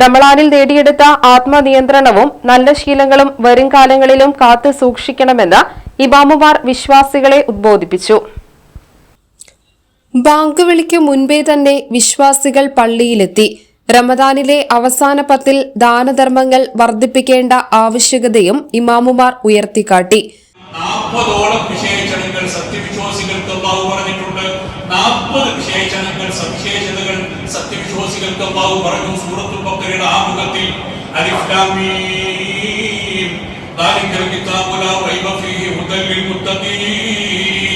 റമളാനിൽ നേടിയെടുത്ത ആത്മനിയന്ത്രണവും നല്ല ശീലങ്ങളും വരും കാലങ്ങളിലും കാത്തു സൂക്ഷിക്കണമെന്ന് ഇമാമുമാർ വിശ്വാസികളെ ഉദ്ബോധിപ്പിച്ചു. ബാങ്ക് വിളിക്ക് മുൻപേ തന്നെ വിശ്വാസികൾ പള്ളിയിലെത്തി. റമദാനിലെ അവസാന പത്തിൽ ദാനധർമ്മങ്ങൾ വർദ്ധിപ്പിക്കേണ്ട ആവശ്യകതയും ഇമാമുമാർ ഉയർത്തിക്കാട്ടി. നാൽപ്പതോളം വിശേഷണങ്ങൾ സത്യവിശ്വാസികൾക്ക് പറഞ്ഞിട്ടുണ്ട്. നാൽപ്പത് വിശേഷണങ്ങൾ സവിശേഷതകൾ സത്യവിശ്വാസികൾക്ക് അള്ളാഹു പറഞ്ഞു സൂറത്തുൽ ബക്കറയുടെ ആമുഖത്തിൽ അലിഫ് ലാം മീം. ദാലിക്കൽ കിതാബു ലാ റൈബ ഫീഹി ഹുദൽ ലിൽ മുത്തഖീൻ.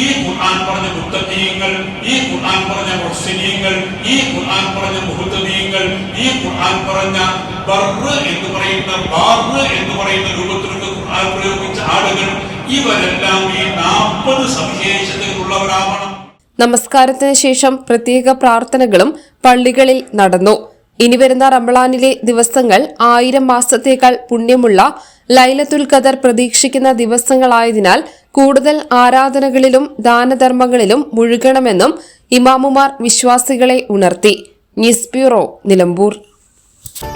ഈ ഖുർആൻ പറഞ്ഞ മുത്തഖീങ്ങൾ ഈ ഖുർആൻ പറഞ്ഞ മുഹ്സിനീങ്ങൾ ഈ ഖുർആൻ പറഞ്ഞ മുഹത്തദീങ്ങൾ ഈ ഖുർആൻ പറഞ്ഞ ബർറ് എന്ന് പറയുന്ന ബാറ് എന്ന് പറയുന്ന രൂപത്തിലൊക്കെ ഖുർആൻ പ്രയോഗിച്ച ആളുകൾ ഇവരെല്ലാം ഈ നാൽപ്പത് സവിശേഷതകളുള്ളവരാവണം. നമസ്കാരത്തിന് ശേഷം പ്രത്യേക പ്രാർത്ഥനകളും പള്ളികളിൽ നടന്നു. ഇനി വരുന്ന റംളാനിലെ ദിവസങ്ങൾ ആയിരം മാസത്തേക്കാൾ പുണ്യമുള്ള ലൈലത്തുൽ ഖദർ പ്രതീക്ഷിക്കുന്ന ദിവസങ്ങളായതിനാൽ കൂടുതൽ ആരാധനകളിലും ദാനധർമ്മങ്ങളിലും മുഴുകണമെന്നും ഇമാമുമാർ വിശ്വാസികളെ ഉണർത്തി. News bureau Nilambur.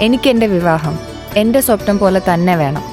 എനിക്ക് എന്റെ വിവാഹം. എന്റെ സ്വപ്നം പോലെ തന്നെ വേണം.